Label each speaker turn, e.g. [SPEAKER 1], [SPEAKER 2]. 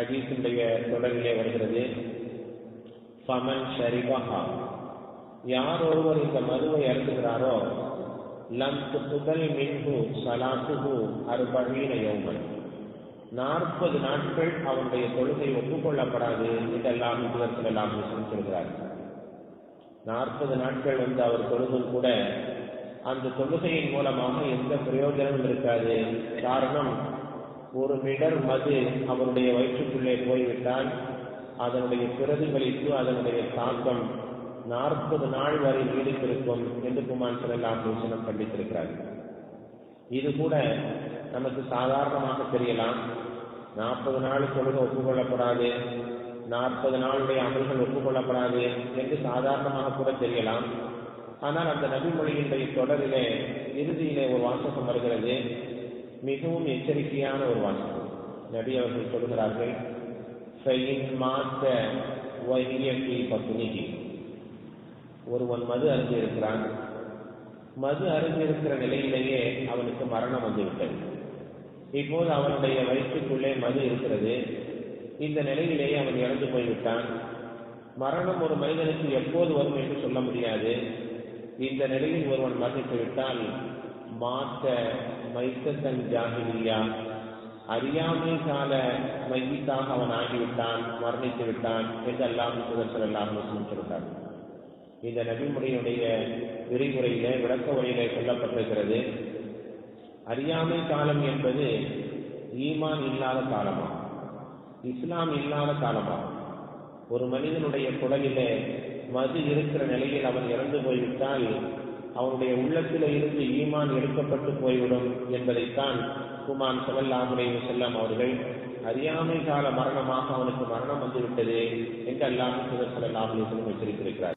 [SPEAKER 1] ஹதீஸுடைய தொடரிலே வருகிறது. ஃபமன் ஷரிபஹா. யார் ஒருவர் இந்த மதுவை அருந்துகிறாரோ லம் துகுதல் மின்ஹு சலாத்துஹு அறுபழீன யோகன் நாற்பது நாட்கள் அவனுடைய தொழுகை ஒப்புக்கொள்ளப்படாது இதெல்லாம் எல்லாம் சொல்கிறார். நாற்பது நாட்கள் வந்து அவர் தொழுதும் கூட அந்த தொழுகையின் மூலமாக எந்த பிரயோஜனமும் இருக்காது. காரணம் ஒரு மிடர் மது அவருடைய வயிற்றுக்குள்ளே போய்விட்டால் அதனுடைய பிரதிபலிப்பு அதனுடைய தாக்கம் நாற்பது நாள் வரை நீடித்திருக்கும் என்று குமான் செல்லாம் பூசணம் கண்டித்திருக்கிறார். இது கூட நமக்கு சாதாரணமாக தெரியலாம். நாற்பது நாள் தொழுகை ஒப்புக்கொள்ளப்படாது நாற்பது நாளுடைய அமல்கள் ஒப்புக்கொள்ளப்படாது என்று சாதாரணமாக கூட தெரியலாம். ஆனால் அந்த நபிமொழியினுடைய தொடரிலே இறுதியிலே ஒரு வாசகம் வருகிறது. மிகவும் எச்சரிக்கையான ஒரு வாசகம். நபி அவர்கள் சொல்கிறார்கள் மாத்த வகியி பத்னிகி ஒருவன் மது அருந்து இருக்கிறான் மது அருந்து இருக்கிற நிலையிலேயே அவனுக்கு மரணம் வந்துவிட்டது. இப்போது அவனுடைய வயிற்றுக்குள்ளே மது இருக்கிறது. இந்த நிலையிலேயே அவன் இறந்து போய்விட்டான். மரணம் ஒரு மனிதனுக்கு எப்போது வரும் என்று சொல்ல முடியாது. இந்த நிலையில் ஒருவன் மரணித்து விட்டால் மாத்த மைத்தன் ஜாகிரியா அறியாமை கால மையத்தாக அவன் ஆகிவிட்டான் மரணித்து விட்டான் என்று அல்லாம் சுதர்சன் எல்லாம் சொல்கிறார் இந்த நபிமுறையுடைய விரிவுரையிலே விளக்க உரையில சொல்லப்பட்டிருக்கிறது அறியாமை காலம் என்பது ஈமான் இல்லாத காலமா? இஸ்லாம் இல்லாத காலமா? ஒரு மனிதனுடைய குடலிலே மது இருக்கிற நிலையில் அவன் இறந்து போய்விட்டால் அவனுடைய உள்ளத்தில் இருந்து ஈமான் எடுக்கப்பட்டு போய்விடும் என்பதைத்தான் குமான் செல்லல்லாமுடைய செல்லம் அவர்கள் அறியாமை கால மரணமாக அவனுக்கு மரணம் வந்துவிட்டது என்று அல்லாமல் சுதர் செல்லாமல் எச்சரித்திருக்கிறார்.